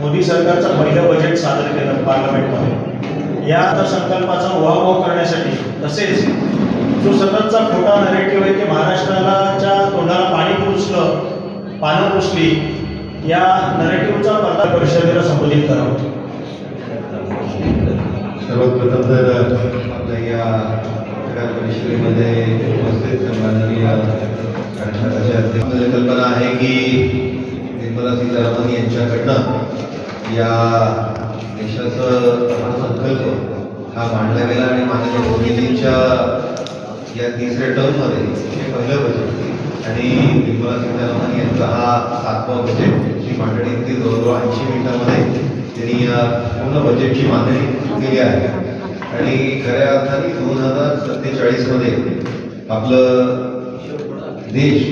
मोदी सरकारचं पहिलं बजेट सादर केलं पार्लमेंटमध्ये या अर्थसंकल्पाचा उहाभाव करण्यासाठी तसेच जो सततचा खोटा नरेटिव्ह आहे की महाराष्ट्रालाच्या तोंडाला पाणी पुसलं पानं पुसली या नरेटिव्हचा पर्दा परिषदेला संबोधित करावं. सर्वप्रथम तर आपल्या या पत्रकार परिषदेमध्ये उपस्थित माननीय कल्पना आहे की निर्मला सीतारामन यांच्याकडनं या देशाचं संकल्प हा मांडला गेला आणि माननीय मोदीजींच्या या तिसऱ्या टर्ममध्ये हे पहिलं बजेट आणि निर्मला सीतारामन यांचा हा सातवा बजेट ची मांडणी ती जवळजवळ ऐंशी मिनिटामध्ये त्यांनी या पूर्ण बजेटची मांडणी केली आहे. आणि खऱ्या अर्थाने दोन हजार सत्तेचाळीसमध्ये आपलं देश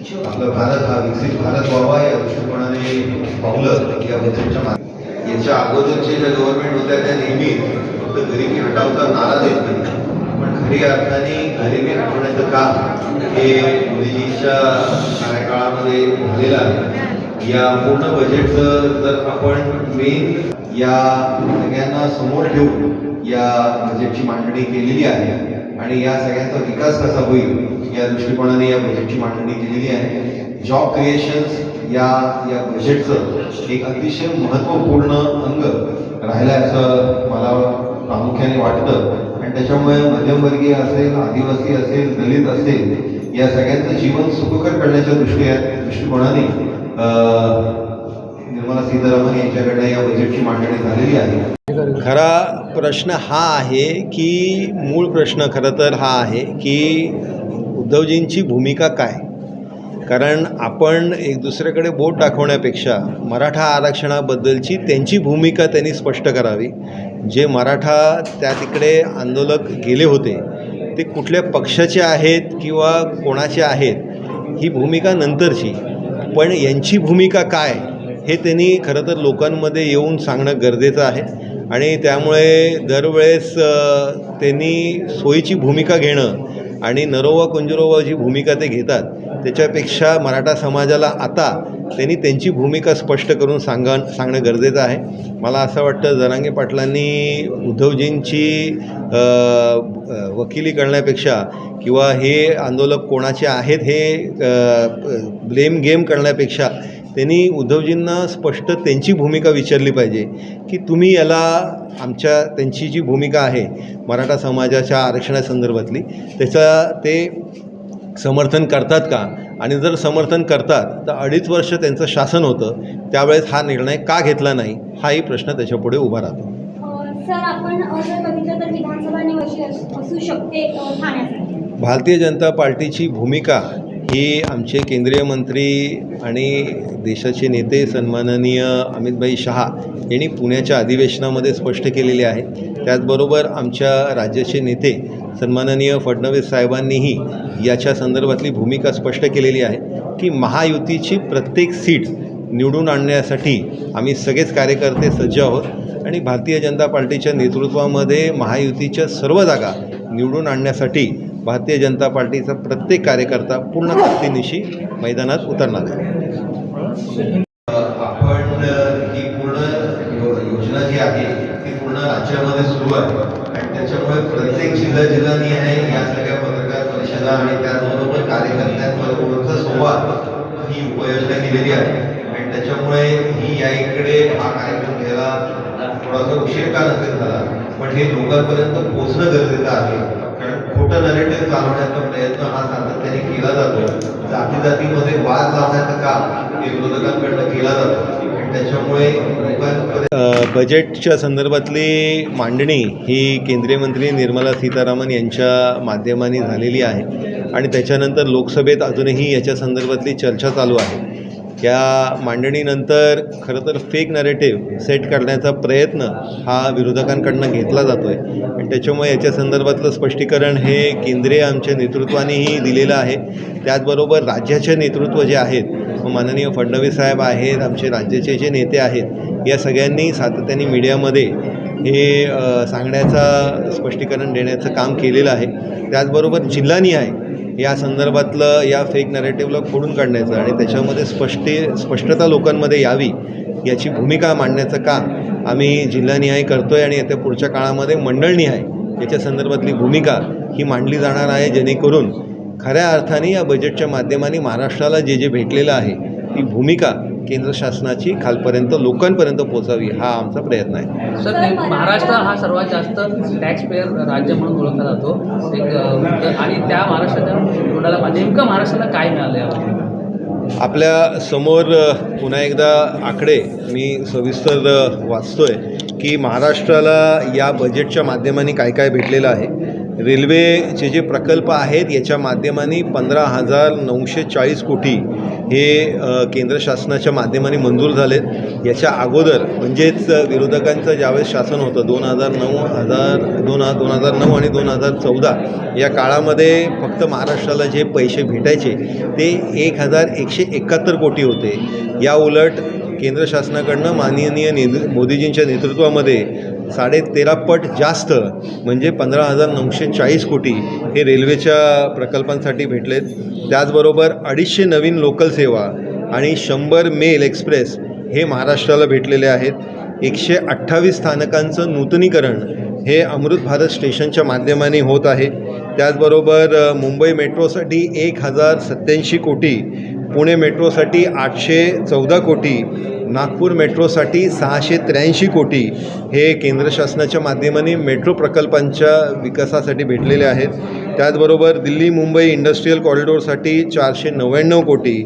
आपला भारत हा विकसित भारत व्हावा या दृष्टिकोनाने पावलं या बजेटच्या मागे. याच्या अगोदरचे ज्या गव्हर्नमेंट होत्या त्या नेहमी फक्त गरिबी हटावचा नारा देत नाही पण खरी अर्थाने गरिबी हटवण्याचं काम हे मोदीजीच्या कार्यकाळामध्ये झालेलं आहे. या पूर्ण बजेटचं जर आपण मेन या सगळ्यांना समोर ठेवून या बजेटची मांडणी केलेली आहे आणि या सगळ्यांचा विकास कसा होईल या दृष्टिकोनाने या बजेटची मांडणी केलेली आहे. जॉब क्रिएशन्स या या बजेटचं एक अतिशय महत्त्वपूर्ण अंग राहिलं आहे असं मला प्रामुख्याने वाटतं. आणि त्याच्यामुळे मध्यमवर्गीय असेल आदिवासी असेल दलित असेल या सगळ्यांचं जीवन सुखकर करण्याच्या दृष्टी दृष्टिकोनाने निर्मला सीतारामन यांच्याकडनं या बजेटची मांडणी झालेली आहे. खरा प्रश्न हा आहे की मूळ प्रश्न खरं तर हा आहे की उद्धवजींची भूमिका काय? कारण आपण एक दुसऱ्याकडे बोट दाखवण्यापेक्षा मराठा आरक्षणाबद्दलची त्यांची भूमिका त्यांनी स्पष्ट करावी. जे मराठा त्या तिकडे आंदोलक गेले होते ते कुठल्या पक्षाचे आहेत किंवा कोणाचे आहेत ही भूमिका नंतरची. पण यांची भूमिका काय हे त्यांनी खरं तर लोकांमध्ये येऊन सांगणं गरजेचं आहे. आणि त्यामुळे दरवेळेस त्यांनी सोयीची भूमिका घेणं आणि नरोवा कुंजरोवा जी भूमिका ते घेतात त्याच्यापेक्षा मराठा समाजाला आता त्यांनी त्यांची भूमिका स्पष्ट करून सांगा सांगणं गरजेचं आहे. मला असं वाटतं जरांगे पाटलांनी उद्धवजींची वकिली करण्यापेक्षा किंवा हे आंदोलक कोणाचे आहेत हे ब्लेम गेम करण्यापेक्षा त्यांनी उद्धवजींना स्पष्ट त्यांची भूमिका विचारली पाहिजे की तुम्ही याला आमच्या त्यांची जी भूमिका आहे मराठा समाजाच्या आरक्षणासंदर्भातली त्याचा ते समर्थन करतात का? आणि जर समर्थन करतात तर अडीच वर्ष त्यांचं शासन होतं त्यावेळेस हा निर्णय का घेतला नाही हाही प्रश्न त्याच्यापुढे उभा राहतो. अ, सर आपण अ, जर बघितलं तर विधानसभा निवडणूक अस- असू शकते अ, ठाण्यासाठी. भारतीय जनता पार्टीची भूमिका ही आमचे केंद्रीय मंत्री आणि देशाचे नेते सन्माननीय अमितभाई शहा यांनी पुण्याच्या अधिवेशनामध्ये स्पष्ट केलेले आहे. त्याचबरोबर आमच्या राज्याचे नेते सन्माननीय फडणवीस साहेबांनीही याच्या संदर्भातली भूमिका स्पष्ट केलेली आहे की महायुतीची प्रत्येक सीट निवडून आणण्यासाठी आम्ही सगळेच कार्यकर्ते सज्ज आहोत आणि भारतीय जनता पार्टीच्या नेतृत्वामध्ये महायुतीच्या सर्व जागा निवडून आणण्यासाठी भारतीय जनता पार्टीचा प्रत्येक कार्यकर्ता पूर्ण ताकदीनिशी मैदानात उतरणार आहे. आपण ही पूर्ण योजना जी आहे ती पूर्ण राज्यामध्ये सुरू आहे. आणि त्याच्यामुळे प्रत्येक जिल्हा जिल्ह्यांनी आहे या सगळ्या पत्रकार परिषदा आणि त्याचबरोबर कार्यकर्त्यांबरोबरचा संवाद ही उपयोजना केलेली आहे. आणि त्याच्यामुळे ही या इकडे हा कार्यक्रम घ्यायला थोडासा उशीर का नसेल झाला पण हे लोकांपर्यंत पोहोचणं गरजेचं आहे. खोटं नरेटिव्ह चालवण्याचा प्रयत्न हा सातत्याने केला जातो. जाती जातीमध्ये वाद लावण्याचं काम हे विरोधकांकडनं केला जातो. त्याच्यामुळे बजेटच्या संदर्भातली मांडणी ही केंद्रीय मंत्री निर्मला सीतारामन यांच्या माध्यमाने झालेली आहे. आणि त्याच्यानंतर लोकसभेत अजूनही याच्या संदर्भातली चर्चा चालू आहे. या मांडणीनंतर खरं तर फेक नरेटिव्ह सेट करण्याचा प्रयत्न हा विरोधकांकडनं घेतला जातो आहे आणि त्याच्यामुळे याच्या संदर्भातलं स्पष्टीकरण हे केंद्रीय आमच्या नेतृत्वानेही दिलेलं आहे. त्याचबरोबर राज्याचे नेतृत्व जे आहेत माननीय फडणवीस साहेब आहेत आमचे राज्याचे जे नेते आहेत या सगळ्यांनी सातत्याने मीडियामध्ये हे सांगण्याचा स्पष्टीकरण देण्याचं काम केलेलं आहे. त्याचबरोबर जिल्हानिहाय या संदर्भातलं या फेक नरेटिव्हला खोडून काढण्याचं आणि त्याच्यामध्ये स्पष्टी स्पष्टता लोकांमध्ये यावी याची भूमिका मांडण्याचं काम आम्ही जिल्हानिहाय करतो आहे आणि येत्या पुढच्या काळामध्ये मंडळनिहाय याच्या संदर्भातली भूमिका ही मांडली जाणार आहे जेणेकरून खऱ्या अर्थाने या बजेटच्या माध्यमाने महाराष्ट्राला जे जे भेटलेलं आहे ती भूमिका केंद्र शासनाची खालपर्यंत लोकांपर्यंत पोचावी हा आमचा प्रयत्न आहे. सर महाराष्ट्र हा सर्वात जास्त टॅक्स राज्य म्हणून ओळखला जातो. एक आणि त्या महाराष्ट्राच्या तोंडाला नेमकं महाराष्ट्राला काय मिळालं यावर? आपल्यासमोर पुन्हा एकदा आकडे मी सविस्तर वाचतो वाचतोय की महाराष्ट्राला या बजेटच्या माध्यमाने काय काय भेटलेलं आहे. रेल्वेचे जे प्रकल्प आहेत याच्या माध्यमाने पंधरा हजार नऊशे चाळीस कोटी हे केंद्र शासनाच्या माध्यमाने मंजूर झालेत. याच्या अगोदर म्हणजेच विरोधकांचं ज्यावेळेस शासन होतं दोन हजार नऊ हजार दोन हा दोन हजार नऊ आणि दोन हजार चौदा या काळामध्ये फक्त महाराष्ट्राला जे पैसे भेटायचे ते एक हजार एकशे एकाहत्तर कोटी होते. या उलट केंद्र शासनाकडनं माननीय नेतृ मोदीजींच्या नेतृत्वामध्ये साडे तेरा पट जास्त म्हणजे पंधरा हजार नऊशे चाळीस कोटी हे रेल्वेच्या प्रकल्पांसाठी भेटलेत. त्याचबरोबर अडीचशे नवीन लोकल सेवा आणि शंभर मेल एक्सप्रेस हे महाराष्ट्राला भेटलेले आहेत. एकशे अठ्ठावीस स्थानकांचं नूतनीकरण हे अमृत भारत स्टेशनच्या माध्यमाने होत आहे. त्याचबरोबर मुंबई मेट्रोसाठी एक हजार सत्याऐंशी कोटी पुणे मेट्रोसाठी आठशे चौदा कोटी नागपूर मेट्रोसाठी सहाशे त्र्याऐंशी कोटी हे केंद्र शासनाच्या माध्यमाने मेट्रो प्रकल्पांच्या विकासासाठी भेटलेले आहेत. त्याचबरोबर दिल्ली मुंबई इंडस्ट्रीयल कॉरिडोरसाठी चारशे नव्याण्णव कोटी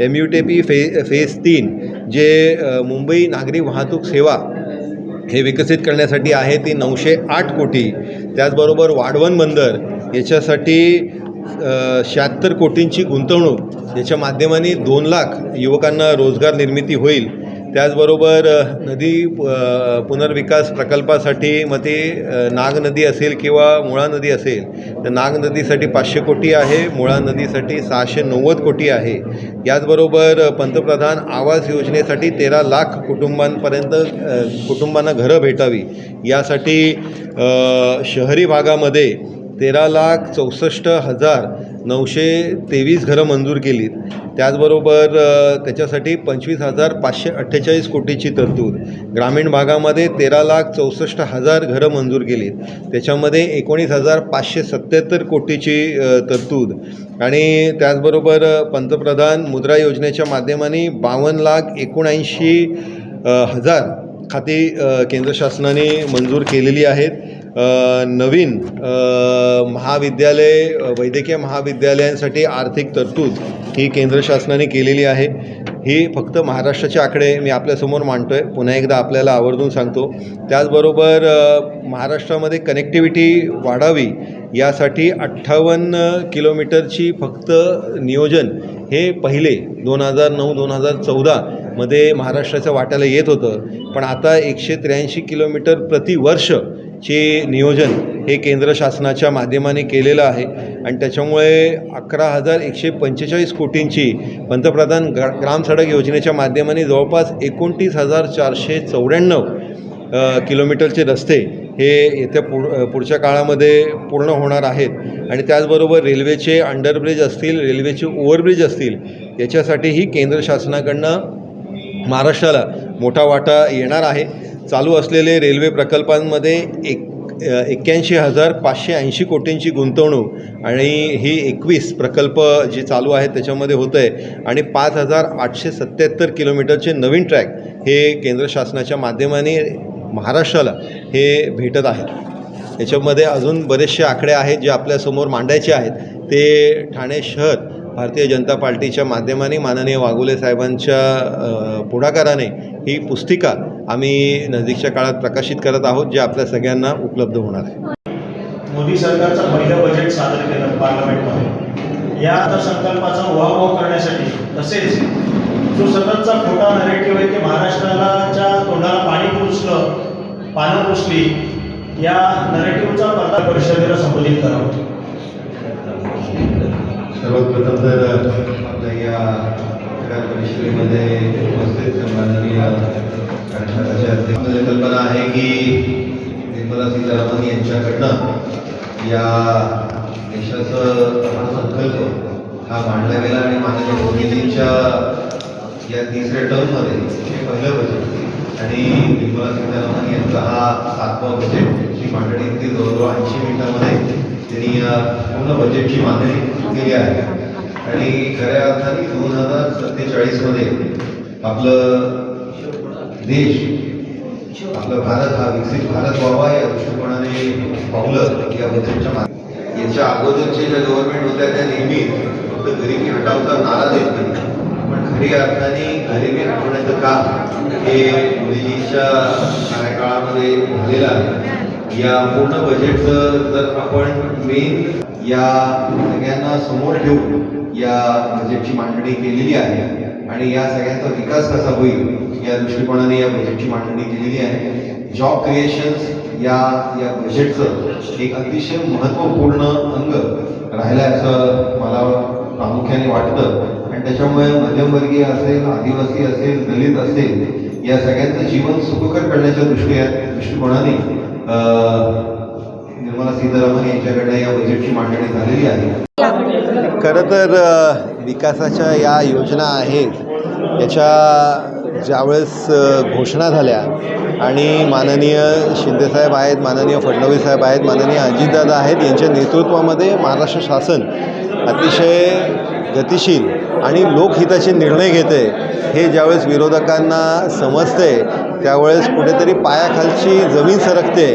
एम यू टी पी फे फेज तीन जे मुंबई नागरी वाहतूक सेवा हे विकसित करण्यासाठी आहे ती नऊशे आठ कोटी. त्याचबरोबर वाढवण बंदर याच्यासाठी शहात्तर कोटींची गुंतवणूक याच्या माध्यमाने दोन लाख युवकांना रोजगार निर्मिती होईल. त्याचबरोबर नदी पुनर्विकास प्रकल्पासाठी मग ते नाग नदी असेल किंवा मुळा नदी असेल तर नाग नदीसाठी पाचशे कोटी आहे मुळा नदीसाठी सहाशे नव्वद कोटी आहे. याचबरोबर पंतप्रधान आवास योजनेसाठी तेरा लाख कुटुंबांपर्यंत कुटुंबांना घरं भेटावी. यासाठी शहरी भागामध्ये तेरा लाख चौसष्ट हजार नऊशे तेवीस घरं मंजूर केलीत. त्याचबरोबर त्याच्यासाठी पंचवीस हजार पाचशे अठ्ठेचाळीस कोटीची तरतूद. ग्रामीण भागामध्ये तेरा लाख चौसष्ट हजार घरं मंजूर केलीत. त्याच्यामध्ये एकोणीस हजार पाचशे सत्याहत्तर कोटीची तरतूद. आणि त्याचबरोबर पंतप्रधान मुद्रा योजनेच्या माध्यमाने बावन्न लाख एकोणऐंशी हजार खाती केंद्र शासनाने मंजूर केलेली आहेत. नवीन महाविद्यालय वैद्यकीय महाविद्यालयांसाठी आर्थिक तरतूद ही केंद्र शासनाने केलेली आहे. ही फक्त महाराष्ट्राचे आकडे मी आपल्यासमोर मांडतो आहे पुन्हा एकदा आपल्याला आवर्जून सांगतो. त्याचबरोबर महाराष्ट्रामध्ये कनेक्टिव्हिटी वाढावी यासाठी अठ्ठावन्न किलोमीटरची फक्त नियोजन हे पहिले दोन हजार नऊ दोन हजार चौदामध्ये महाराष्ट्राच्या वाट्याला येत होतं. पण आता एकशे त्र्याऐंशी किलोमीटर प्रतिवर्ष चे नियोजन हे केंद्र शासनाच्या माध्यमाने केलेलं आहे. आणि त्याच्यामुळे अकरा हजार एकशे पंचेचाळीस कोटींची पंतप्रधान ग्रा ग्राम सडक योजनेच्या माध्यमाने जवळपास एकोणतीस हजार चारशे चौऱ्याण्णव किलोमीटरचे रस्ते हे येत्या पुढ पुढच्या काळामध्ये पूर्ण होणार आहेत. आणि त्याचबरोबर रेल्वेचे अंडरब्रिज असतील रेल्वेचे ओव्हरब्रिज असतील याच्यासाठीही केंद्र शासनाकडनं महाराष्ट्राला मोठा वाटा येणार आहे. चालू असलेले रेल्वे प्रकल्पांमध्ये एक एक्क्याऐंशी हजार पाचशे ऐंशी कोटींची गुंतवणूक आणि ही एकवीस प्रकल्प जे चालू आहेत त्याच्यामध्ये होतं आहे आणि पाच हजार आठशे सत्याहत्तर किलोमीटरचे नवीन ट्रॅक हे केंद्र शासनाच्या माध्यमाने महाराष्ट्राला हे भेटत आहे याच्यामध्ये अजून बरेचसे आकडे आहेत जे आपल्यासमोर मांडायचे आहेत. ते ठाणे शहर भारतीय जनता पार्टीच्या माध्यमाने माननीय वाघुले साहेबांच्या पुढाकाराने ही पुस्तिका आम्ही नजीकच्या काळात प्रकाशित करत आहोत जे आपल्या सगळ्यांना उपलब्ध होणार आहे. मोदी सरकारचं पहिलं बजेट सादर केलं पार्लमेंटमध्ये. या अर्थसंकल्पाचा उहाभाव करण्यासाठी तसेच जो सततचा खोटा नरेटिव्ह आहे की महाराष्ट्राच्या तोंडाला पाणी पुसलं पानं पुसली या नरेटिव्हचा पत्रकार परिषदेला संबोधित करावं. सर्वप्रथम तर आपल्या या पत्रकार परिषदेमध्ये उपस्थित माननीय कार्यक्रमाचे कल्पना आहे की निर्मला सीतारामन यांच्याकडनं या देशाचं संकल्प हा मांडला गेला आणि माननीय मोदीजींच्या या तिसऱ्या टर्ममध्ये हे पहिलं बजेट आणि निर्मला सीतारामन यांचा हा सातवा बजेट ही मांडणी ती जवळजवळ ऐंशी मिनिटामध्ये त्यांनी अ, पूर्ण बजेटची मांडणी केली आहे. आणि खऱ्या अर्थाने दोन हजार सत्तेचाळीसमध्ये आपलं देश आपला भारत हा विकसित भारत व्हावा या दृष्टिकोनाने पावलं या बजेटच्या माध्यमातून याच्या अगोदरचे ज्या गव्हर्नमेंट होत्या त्या नेहमी फक्त गरिबी हटावचा नारा देत नाही पण खरी अर्थाने गरिबी हटवण्याचं काम हे मोदीजीच्या कार्यकाळामध्ये झालेलं आहे. या पूर्ण बजेटचं जर आपण मेन या सगळ्यांना समोर ठेवून या बजेटची मांडणी केलेली आहे. आणि या सगळ्यांचा विकास कसा होईल या दृष्टिकोनाने या बजेटची मांडणी केलेली आहे. जॉब क्रिएशन्स या या बजेटचं एक अतिशय महत्त्वपूर्ण अंग राहिलं आहे असं मला प्रामुख्याने वाटतं. आणि त्याच्यामुळे मध्यमवर्गीय असेल आदिवासी असेल दलित असेल या सगळ्यांचं जीवन सुखकर करण्याच्या दृष्टी दृष्टिकोनाने निर्मला सीतारामन यांच्याकडनं या बजेटची मांडणी झालेली आहे. खरं तर विकासाच्या या योजना आहेत याच्या ज्यावेळेस घोषणा झाल्या आणि माननीय शिंदेसाहेब आहेत माननीय फडणवीस साहेब आहेत माननीय अजितदादा आहेत यांच्या नेतृत्वामध्ये महाराष्ट्र शासन अतिशय गतिशील आणि लोकहिताचे निर्णय घेते हे ज्यावेळेस विरोधकांना समजते त्यावेळेस कुठेतरी पायाखालची जमीन सरकते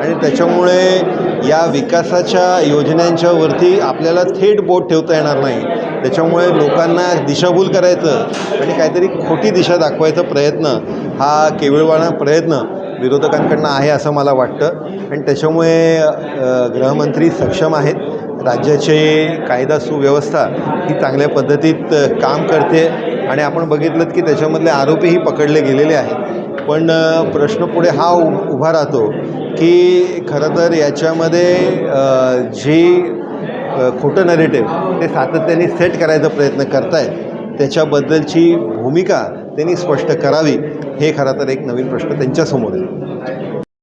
आणि त्याच्यामुळे या विकासाच्या योजनांच्यावरती आपल्याला थेट बोट ठेवता येणार नाही. त्याच्यामुळे लोकांना दिशाभूल करायचं आणि काहीतरी खोटी दिशा दाखवायचा प्रयत्न हा केविळवाणा प्रयत्न विरोधकांकडनं आहे असं मला वाटतं. आणि त्याच्यामुळे गृहमंत्री सक्षम आहेत. राज्याचे कायदा सुव्यवस्था ही चांगल्या पद्धतीत काम करते. आणि आपण बघितलं की त्याच्यामधले आरोपीही पकडले गेलेले आहेत. पण प्रश्न पुढे हा उ उभा राहतो की खरं तर याच्यामध्ये जी खोटं नरेटिव्ह ते सातत्याने सेट करायचा प्रयत्न करतायत त्याच्याबद्दलची भूमिका त्यांनी स्पष्ट करावी हे खरं तर एक नवीन प्रश्न त्यांच्यासमोर आहे.